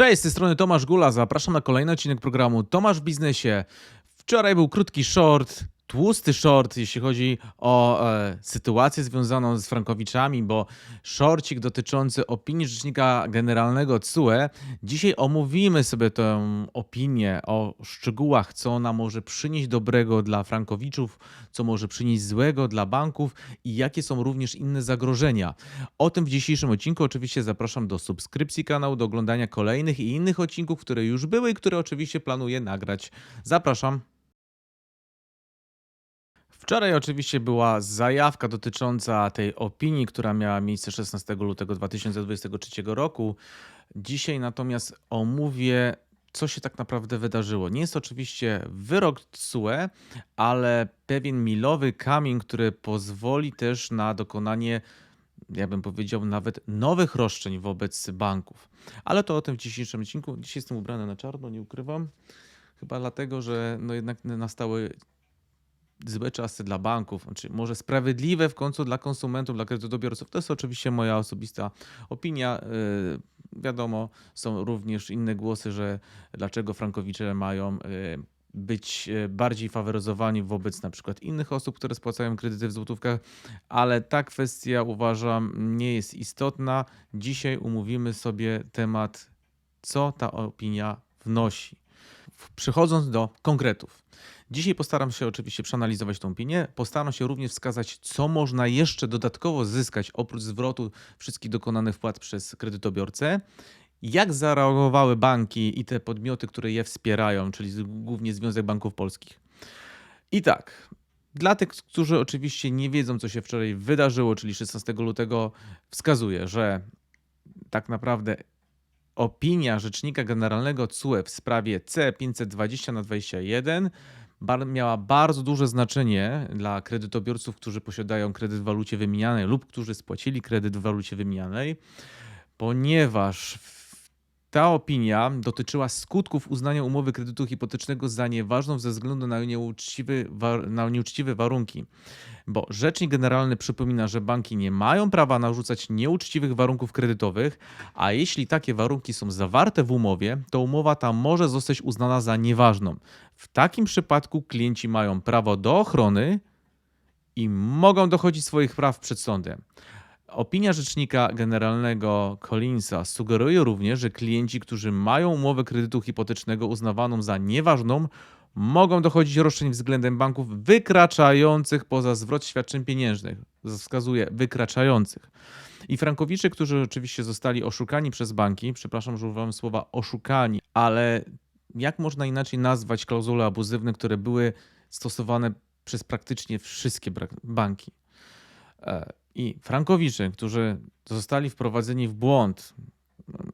Cześć, z tej strony Tomasz Gula. Zapraszam na kolejny odcinek programu Tomasz w biznesie. Wczoraj był krótki short, tłusty short, jeśli chodzi o e, sytuację związaną z Frankowiczami, bo shorcik dotyczący opinii Rzecznika Generalnego CUE. Dzisiaj omówimy sobie tę opinię o szczegółach, co ona może przynieść dobrego dla Frankowiczów, co może przynieść złego dla banków i jakie są również inne zagrożenia. O tym w dzisiejszym odcinku oczywiście zapraszam do subskrypcji kanału, do oglądania kolejnych i innych odcinków, które już były i które oczywiście planuję nagrać. Zapraszam. Wczoraj oczywiście była zajawka dotycząca tej opinii, która miała miejsce 16 lutego 2023 roku. Dzisiaj natomiast omówię, co się tak naprawdę wydarzyło. Nie jest oczywiście wyrok TSUE, ale pewien milowy kamień, który pozwoli też na dokonanie, ja bym powiedział, nawet nowych roszczeń wobec banków. Ale to o tym w dzisiejszym odcinku. Dzisiaj jestem ubrany na czarno, nie ukrywam. Chyba dlatego, że no jednak nastały złe czasy dla banków, znaczy może sprawiedliwe w końcu dla konsumentów, dla kredytobiorców. To jest oczywiście moja osobista opinia. Yy, wiadomo, są również inne głosy, że dlaczego frankowicze mają yy, być yy, bardziej faworyzowani wobec na przykład innych osób, które spłacają kredyty w złotówkach, ale ta kwestia uważam nie jest istotna. Dzisiaj umówimy sobie temat, co ta opinia wnosi. Przechodząc do konkretów. Dzisiaj postaram się oczywiście przeanalizować tą opinię. Postaram się również wskazać, co można jeszcze dodatkowo zyskać oprócz zwrotu wszystkich dokonanych wpłat przez kredytobiorcę. Jak zareagowały banki i te podmioty, które je wspierają, czyli głównie Związek Banków Polskich. I tak, dla tych, którzy oczywiście nie wiedzą, co się wczoraj wydarzyło, czyli 16 lutego, wskazuję, że tak naprawdę opinia Rzecznika Generalnego CUE w sprawie C520 na 21 miała bardzo duże znaczenie dla kredytobiorców, którzy posiadają kredyt w walucie wymienianej lub którzy spłacili kredyt w walucie wymienianej, ponieważ ta opinia dotyczyła skutków uznania umowy kredytu hipotecznego za nieważną ze względu na, nieuczciwy, na nieuczciwe warunki. Bo Rzecznik Generalny przypomina, że banki nie mają prawa narzucać nieuczciwych warunków kredytowych, a jeśli takie warunki są zawarte w umowie, to umowa ta może zostać uznana za nieważną. W takim przypadku klienci mają prawo do ochrony i mogą dochodzić swoich praw przed sądem. Opinia rzecznika generalnego Collinsa sugeruje również, że klienci, którzy mają umowę kredytu hipotecznego uznawaną za nieważną, mogą dochodzić roszczeń względem banków wykraczających poza zwrot świadczeń pieniężnych. Wskazuje wykraczających. I frankowicze, którzy oczywiście zostali oszukani przez banki, przepraszam, że używam słowa oszukani, ale jak można inaczej nazwać klauzule abuzywne, które były stosowane przez praktycznie wszystkie banki? I frankowicze, którzy zostali wprowadzeni w błąd,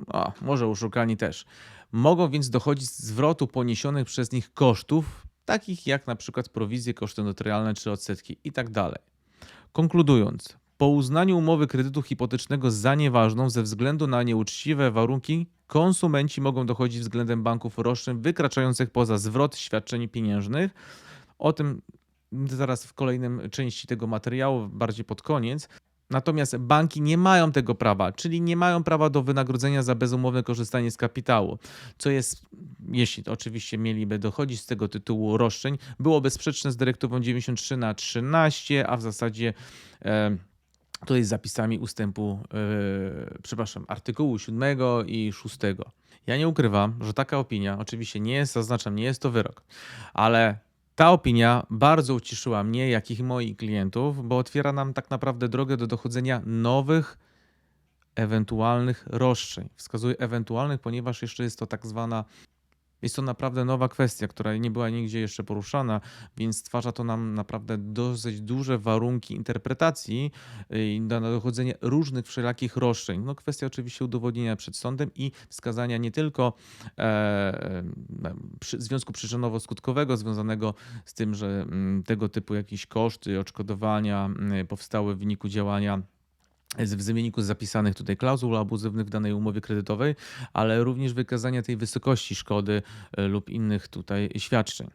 a może oszukani też, mogą więc dochodzić zwrotu poniesionych przez nich kosztów, takich jak na przykład prowizje, koszty notarialne czy odsetki itd. Tak Konkludując, po uznaniu umowy kredytu hipotecznego za nieważną ze względu na nieuczciwe warunki, konsumenci mogą dochodzić względem banków roszczeń wykraczających poza zwrot świadczeń pieniężnych. O tym zaraz w kolejnym części tego materiału, bardziej pod koniec. Natomiast banki nie mają tego prawa, czyli nie mają prawa do wynagrodzenia za bezumowne korzystanie z kapitału, co jest, jeśli oczywiście mieliby dochodzić z tego tytułu roszczeń, byłoby sprzeczne z dyrektywą 93 na 13, a w zasadzie e, to jest zapisami ustępu, e, przepraszam, artykułu 7 i 6. Ja nie ukrywam, że taka opinia, oczywiście nie jest, zaznaczam, nie jest to wyrok, ale ta opinia bardzo uciszyła mnie, jak i moich klientów, bo otwiera nam tak naprawdę drogę do dochodzenia nowych, ewentualnych roszczeń. Wskazuję ewentualnych, ponieważ jeszcze jest to tak zwana jest to naprawdę nowa kwestia, która nie była nigdzie jeszcze poruszana, więc stwarza to nam naprawdę dosyć duże warunki interpretacji y, na dochodzenie różnych wszelakich roszczeń. No kwestia oczywiście udowodnienia przed sądem i wskazania nie tylko e, przy, związku przyczynowo-skutkowego związanego z tym, że m, mm, tego typu jakieś koszty, odszkodowania m, powstały w wyniku działania w wyniku zapisanych tutaj klauzul abuzywnych w danej umowie kredytowej, ale również wykazania tej wysokości szkody e, lub innych tutaj świadczeń.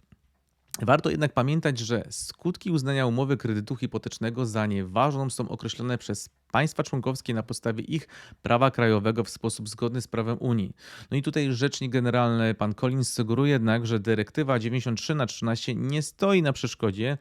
Warto jednak pamiętać, że skutki uznania umowy kredytu hipotecznego za nieważną są określone przez państwa członkowskie na podstawie ich prawa krajowego w sposób zgodny z prawem Unii. No i tutaj rzecznik generalny pan Collins sugeruje jednak, że dyrektywa 93 na 13 nie stoi na przeszkodzie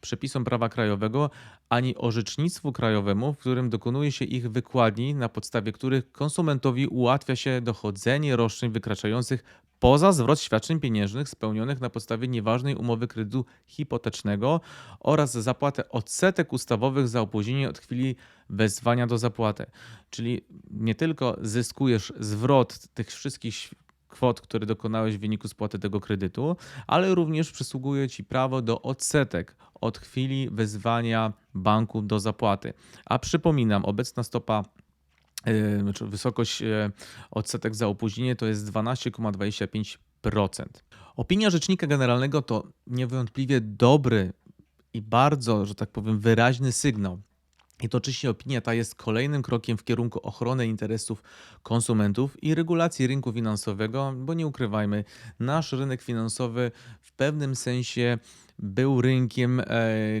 przepisom prawa krajowego, ani orzecznictwu krajowemu, w którym dokonuje się ich wykładni, na podstawie których konsumentowi ułatwia się dochodzenie roszczeń wykraczających poza zwrot świadczeń pieniężnych spełnionych na podstawie nieważnej umowy kredytu hipotecznego oraz zapłatę odsetek ustawowych za opóźnienie od chwili wezwania do zapłaty. Czyli nie tylko zyskujesz zwrot tych wszystkich kwot, które dokonałeś w wyniku spłaty tego kredytu, ale również przysługuje Ci prawo do odsetek od chwili wezwania banku do zapłaty. A przypominam, obecna stopa znaczy wysokość yy, odsetek za opóźnienie to jest 12,25%. Opinia Rzecznika Generalnego to niewątpliwie dobry i bardzo, że tak powiem, wyraźny sygnał i to oczywiście opinia ta jest kolejnym krokiem w kierunku ochrony interesów konsumentów i regulacji rynku finansowego, bo nie ukrywajmy, nasz rynek finansowy w pewnym sensie był rynkiem, e,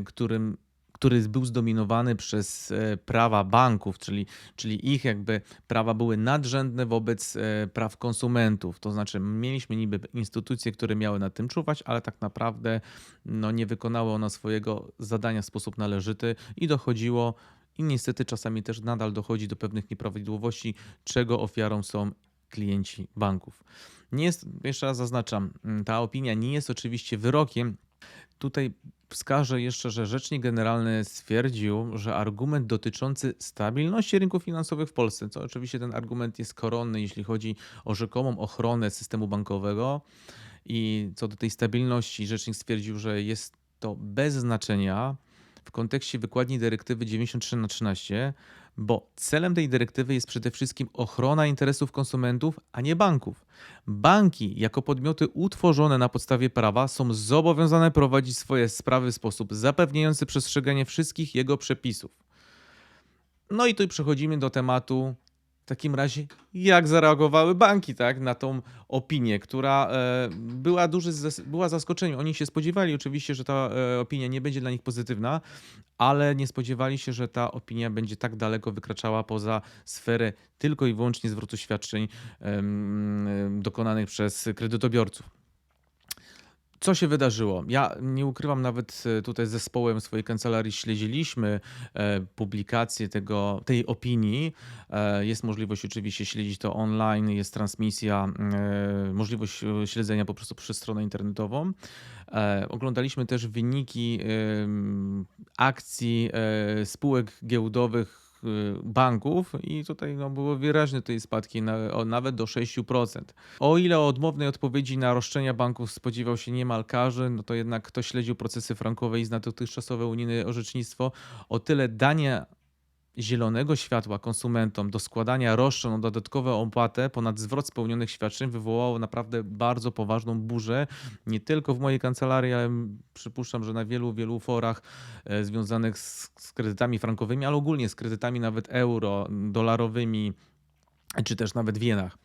którym który był zdominowany przez e, prawa banków, czyli, czyli ich jakby prawa były nadrzędne wobec e, praw konsumentów. To znaczy, mieliśmy niby instytucje, które miały nad tym czuwać, ale tak naprawdę no, nie wykonały one swojego zadania w sposób należyty i dochodziło i niestety czasami też nadal dochodzi do pewnych nieprawidłowości, czego ofiarą są klienci banków. Nie jest, jeszcze raz zaznaczam, ta opinia nie jest oczywiście wyrokiem, Tutaj wskażę jeszcze, że Rzecznik Generalny stwierdził, że argument dotyczący stabilności rynków finansowych w Polsce, co oczywiście ten argument jest koronny, jeśli chodzi o rzekomą ochronę systemu bankowego i co do tej stabilności, Rzecznik stwierdził, że jest to bez znaczenia w kontekście wykładni dyrektywy 93 na 13 bo celem tej dyrektywy jest przede wszystkim ochrona interesów konsumentów, a nie banków. Banki, jako podmioty utworzone na podstawie prawa, są zobowiązane prowadzić swoje sprawy w sposób zapewniający przestrzeganie wszystkich jego przepisów. No i tu przechodzimy do tematu w takim razie, jak zareagowały banki tak, na tą opinię, która e, była duży, była zaskoczeniem. Oni się spodziewali oczywiście, że ta e, opinia nie będzie dla nich pozytywna, ale nie spodziewali się, że ta opinia będzie tak daleko wykraczała poza sferę tylko i wyłącznie zwrotu świadczeń dokonanych przez kredytobiorców. Co się wydarzyło? Ja nie ukrywam, nawet e, tutaj z zespołem swojej kancelarii śledziliśmy e, publikację tego, tej opinii. E, jest możliwość oczywiście śledzić to online, jest transmisja, możliwość śledzenia po prostu przez stronę internetową. Oglądaliśmy też wyniki akcji spółek giełdowych banków i tutaj no, było wyraźne tej spadki na, o, nawet do 6%. O ile odmownej odpowiedzi na roszczenia banków spodziewał się niemal każdy, no to jednak kto śledził procesy frankowe i zna dotychczasowe unijne orzecznictwo, o tyle danie zielonego światła konsumentom do składania roszczeń o dodatkową opłatę ponad zwrot spełnionych świadczeń wywołało naprawdę bardzo poważną burzę, nie tylko w mojej kancelarii, ale przypuszczam, że na wielu, wielu forach e, związanych z, z kredytami frankowymi, ale ogólnie z kredytami nawet euro, dolarowymi, czy też nawet w jenach.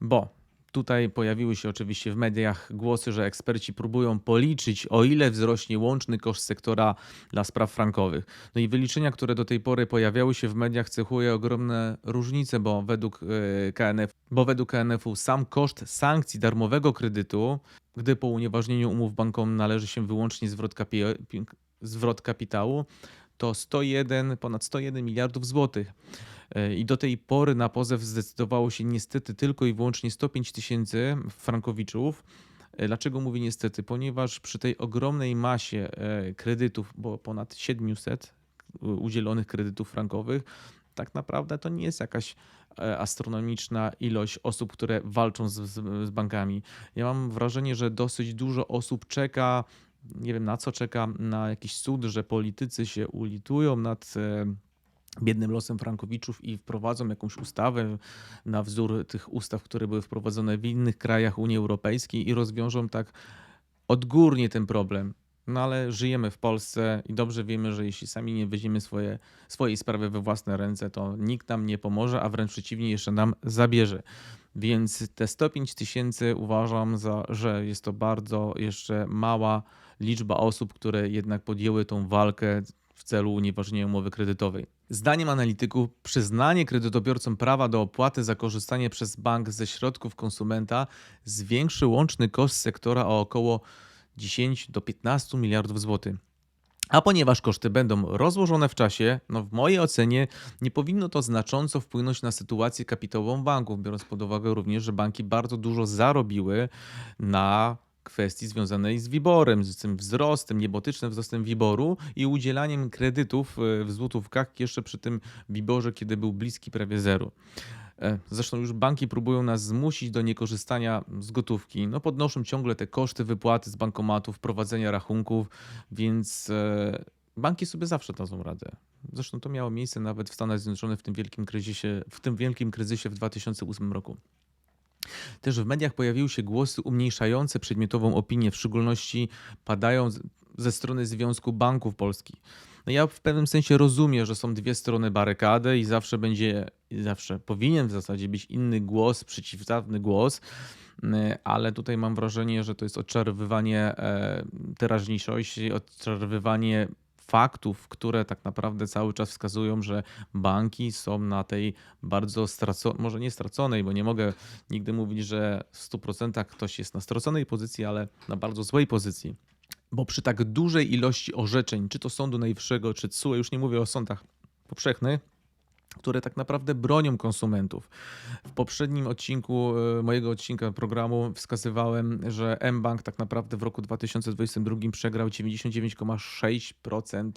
Bo Tutaj pojawiły się oczywiście w mediach głosy, że eksperci próbują policzyć, o ile wzrośnie łączny koszt sektora dla spraw frankowych. No i wyliczenia, które do tej pory pojawiały się w mediach, cechuje ogromne różnice, bo według e, KNF, bo według KNF-u sam koszt sankcji darmowego kredytu, gdy po unieważnieniu umów bankom należy się wyłącznie zwrot, kapi- zwrot kapitału, to 101, ponad 101 miliardów złotych. E, I do tej pory na pozew zdecydowało się niestety tylko i wyłącznie 105 tysięcy frankowiczów. E, dlaczego mówię niestety? Ponieważ przy tej ogromnej masie e, kredytów, bo ponad 700 udzielonych kredytów frankowych, tak naprawdę to nie jest jakaś astronomiczna ilość osób, które walczą z, z, z, bankami. Ja mam wrażenie, że dosyć dużo osób czeka, nie wiem na co czeka, na jakiś cud, że politycy się ulitują nad biednym losem Frankowiczów i wprowadzą jakąś ustawę na wzór tych ustaw, które były wprowadzone w innych krajach Unii Europejskiej i rozwiążą tak odgórnie ten problem. No ale żyjemy w Polsce i dobrze wiemy, że jeśli sami nie weźmiemy swoje, swojej sprawy we własne ręce, to nikt nam nie pomoże, a wręcz przeciwnie, jeszcze nam zabierze. Więc te 105 tysięcy uważam, za, że jest to bardzo jeszcze mała liczba osób, które jednak podjęły tą walkę w celu unieważnienia umowy kredytowej. Zdaniem analityków, przyznanie kredytobiorcom prawa do opłaty za korzystanie przez bank ze środków konsumenta zwiększy łączny koszt sektora o około 10 do 15 miliardów złotych. A ponieważ koszty będą rozłożone w czasie, no w mojej ocenie nie powinno to znacząco wpłynąć na sytuację kapitałową banków, biorąc pod uwagę również, że banki bardzo dużo zarobiły na kwestii związanej z WIBORem, z tym wzrostem, niebotycznym wzrostem WIBORu i udzielaniem kredytów e, w złotówkach jeszcze przy tym WIBORze, kiedy był bliski prawie zero. E, zresztą już banki próbują nas zmusić do niekorzystania z gotówki. No podnoszą ciągle te koszty wypłaty z bankomatów, prowadzenia rachunków, więc e, banki sobie zawsze dadzą radę. Zresztą to miało miejsce nawet w Stanach Zjednoczonych w tym wielkim kryzysie, w tym wielkim kryzysie w 2008 roku. Też w mediach pojawiły się głosy umniejszające przedmiotową opinię, w szczególności padają ze strony Związku Banków Polskich. No ja w pewnym sensie rozumiem, że są dwie strony barykady i zawsze będzie, zawsze powinien w zasadzie być inny głos, przeciwstawny głos, ale tutaj mam wrażenie, że to jest odczarowywanie e, teraźniejszości, odczarowywanie faktów, które tak naprawdę cały czas wskazują, że banki są na tej bardzo straconej, może nie straconej, bo nie mogę nigdy mówić, że w 100% ktoś jest na straconej pozycji, ale na bardzo złej pozycji. Bo przy tak dużej ilości orzeczeń, czy to Sądu Najwyższego, czy TSUE, już nie mówię o sądach powszechnych, które tak naprawdę bronią konsumentów. W poprzednim odcinku e, mojego odcinka programu wskazywałem, że mBank tak naprawdę w roku 2022 przegrał 99,6%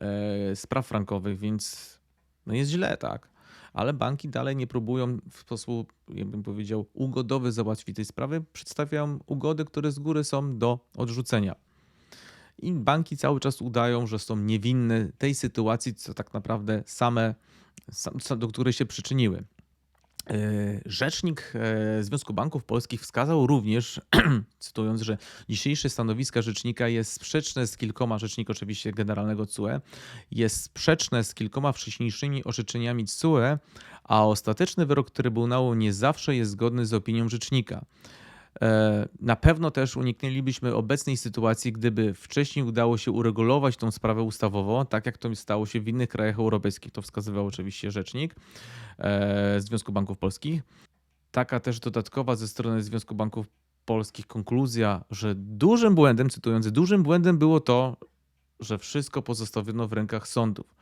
e, spraw frankowych, więc no jest źle, tak. Ale banki dalej nie próbują w sposób, ja bym powiedział, ugodowy załatwić tej sprawy. Przedstawiają ugody, które z góry są do odrzucenia. I banki cały czas udają, że są niewinne tej sytuacji, co tak naprawdę same do której się przyczyniły. E, rzecznik e, Związku Banków Polskich wskazał również, cytując, że dzisiejsze stanowiska rzecznika jest sprzeczne z kilkoma, rzecznik oczywiście generalnego CUE, jest sprzeczne z kilkoma wcześniejszymi orzeczeniami CUE, a ostateczny wyrok Trybunału nie zawsze jest zgodny z opinią rzecznika. E, na pewno też uniknęlibyśmy obecnej sytuacji, gdyby wcześniej udało się uregulować tą sprawę ustawowo, tak jak to stało się w innych krajach europejskich. To wskazywał oczywiście rzecznik e, Związku Banków Polskich. Taka też dodatkowa ze strony Związku Banków Polskich konkluzja, że dużym błędem, cytując, dużym błędem było to, że wszystko pozostawiono w rękach sądów.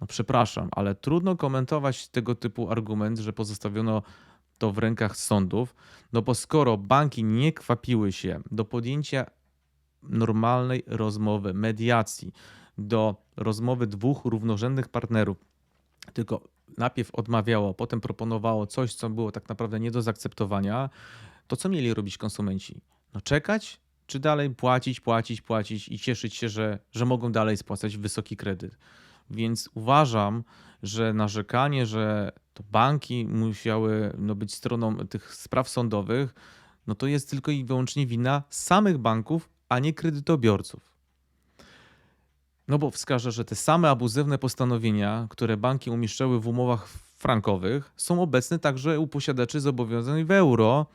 No przepraszam, ale trudno komentować tego typu argument, że pozostawiono to w rękach sądów, no bo skoro banki nie kwapiły się do podjęcia normalnej rozmowy, mediacji, do rozmowy dwóch równorzędnych partnerów, tylko najpierw odmawiało, potem proponowało coś, co było tak naprawdę nie do zaakceptowania, to co mieli robić konsumenci? No czekać, czy dalej płacić, płacić, płacić i cieszyć się, że, że mogą dalej spłacać wysoki kredyt. Więc uważam, że narzekanie, że to banki musiały no, być stroną tych spraw sądowych, no to jest tylko i wyłącznie wina samych banków, a nie kredytobiorców. No bo wskażę, że te same abuzywne postanowienia, które banki umieszczały w umowach frankowych, są obecne także u posiadaczy zobowiązań w euro,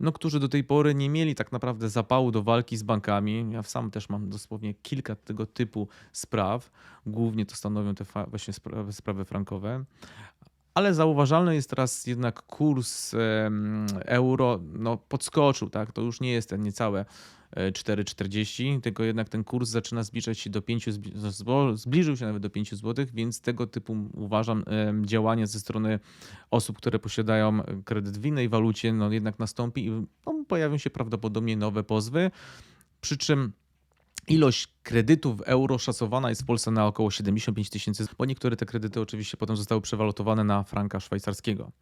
no, którzy do tej pory nie mieli tak naprawdę zapału do walki z bankami. Ja sam też mam dosłownie kilka tego typu spraw. Głównie to stanowią te właśnie sprawy, sprawy frankowe. Ale zauważalny jest teraz jednak kurs euro, no podskoczył, tak? To już nie jest ten niecałe 4,40, tylko jednak ten kurs zaczyna zbliżać się do 5, zbliżył się nawet do 5 zł, więc tego typu uważam działania ze strony osób, które posiadają kredyt w innej walucie, no jednak nastąpi i no, pojawią się prawdopodobnie nowe pozwy, przy czym Ilość kredytów w euro szacowana jest w Polsce na około 75 tysięcy, bo niektóre te kredyty oczywiście potem zostały przewalutowane na franka szwajcarskiego.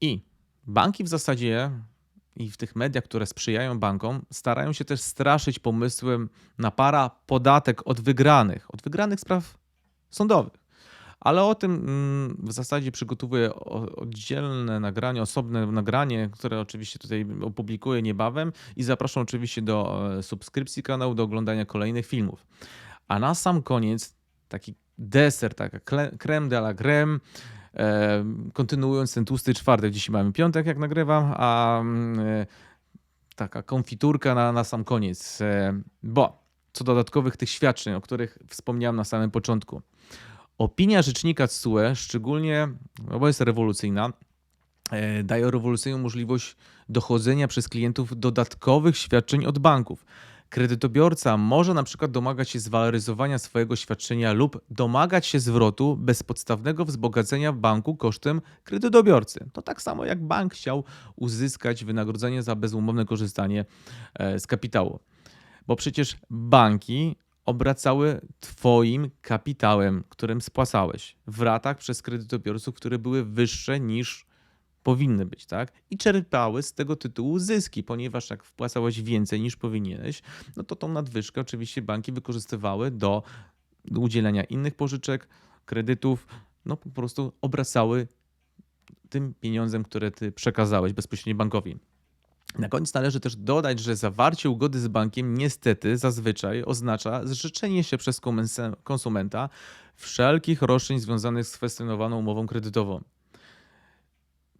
I banki w zasadzie i w tych mediach, które sprzyjają bankom, starają się też straszyć pomysłem na para podatek od wygranych, od wygranych spraw sądowych. Ale o tym mm, w zasadzie przygotowuję oddzielne nagranie, osobne nagranie, które oczywiście tutaj opublikuję niebawem i zapraszam oczywiście do e, subskrypcji kanału, do oglądania kolejnych filmów. A na sam koniec taki deser, taka creme de la creme, E, kontynuując ten tłusty czwartek, dzisiaj mamy piątek, jak nagrywam, a mm, e, taka konfiturka na, na sam koniec. Bo co do dodatkowych tych świadczeń, o których wspomniałem na samym początku. Opinia rzecznika TSUE, szczególnie, no bo jest rewolucyjna, e, daje rewolucyjną możliwość dochodzenia przez klientów dodatkowych świadczeń od banków. Kredytobiorca może na przykład domagać się zwaloryzowania swojego świadczenia lub domagać się zwrotu bezpodstawnego wzbogacenia banku kosztem kredytobiorcy. To tak samo jak bank chciał uzyskać wynagrodzenie za bezumowne korzystanie e, z kapitału. Bo przecież banki obracały Twoim kapitałem, którym spłacałeś w ratach przez kredytobiorców, które były wyższe niż powinny być, tak? I czerpały z tego tytułu zyski, ponieważ jak wpłacałeś więcej niż powinieneś, no to tą nadwyżkę oczywiście banki wykorzystywały do udzielenia innych pożyczek, kredytów, no po prostu obracały tym pieniądzem, które ty przekazałeś bezpośrednio bankowi. Na koniec należy też dodać, że zawarcie ugody z bankiem niestety zazwyczaj oznacza zrzeczenie się przez konsumenta wszelkich roszczeń związanych z kwestionowaną umową kredytową.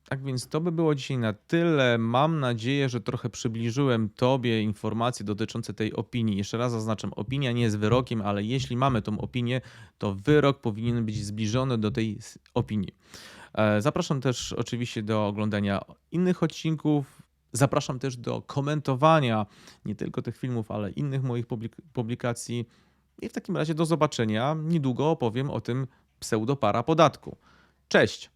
Tak więc to by było dzisiaj na tyle. Mam nadzieję, że trochę przybliżyłem Tobie informacje dotyczące tej opinii. Jeszcze raz zaznaczam, opinia nie jest wyrokiem, ale jeśli mamy tą opinię, to wyrok powinien być zbliżony do tej opinii. E, Zapraszam też oczywiście do oglądania innych odcinków. Zapraszam też do komentowania nie tylko tych filmów, ale innych moich publik- publikacji. I w takim razie do zobaczenia. Niedługo opowiem o tym pseudopara podatku. Cześć!